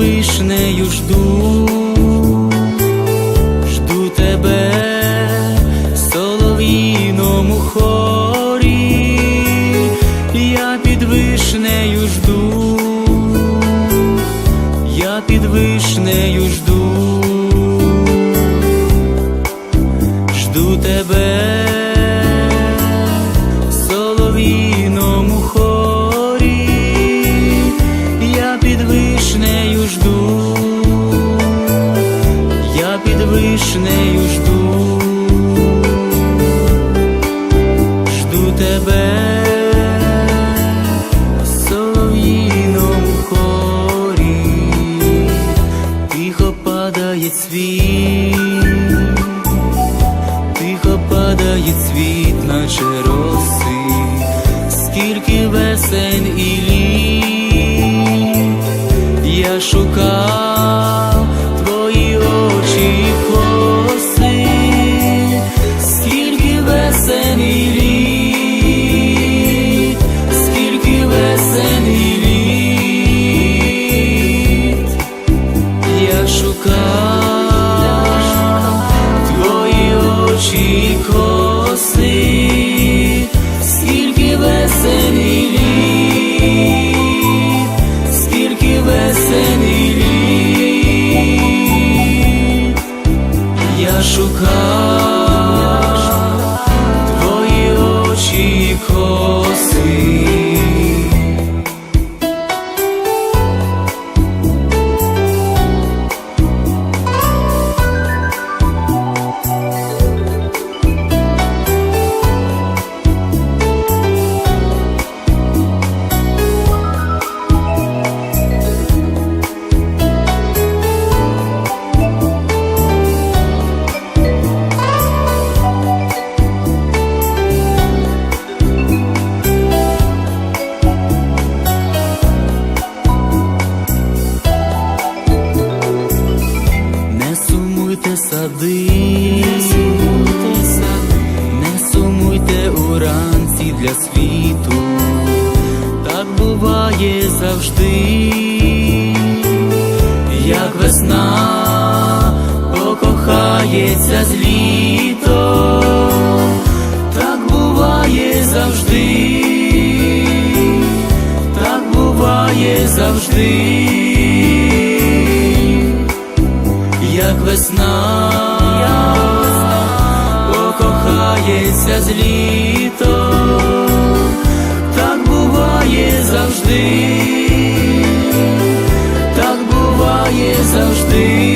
вишнею жду, жду тебе в солов'їному хорі, я під вишнею жду, я під вишнею жду, жду тебе. Падає цвіт, наче роси, скільки весен і літ я шукав твої очі коси, скільки весен і літ, скільки весен і літ я шукав твої шукав світу, так буває завжди, як весна покохається з літом, так буває завжди, так буває завжди. Як весна, покохається з літом. є завжди.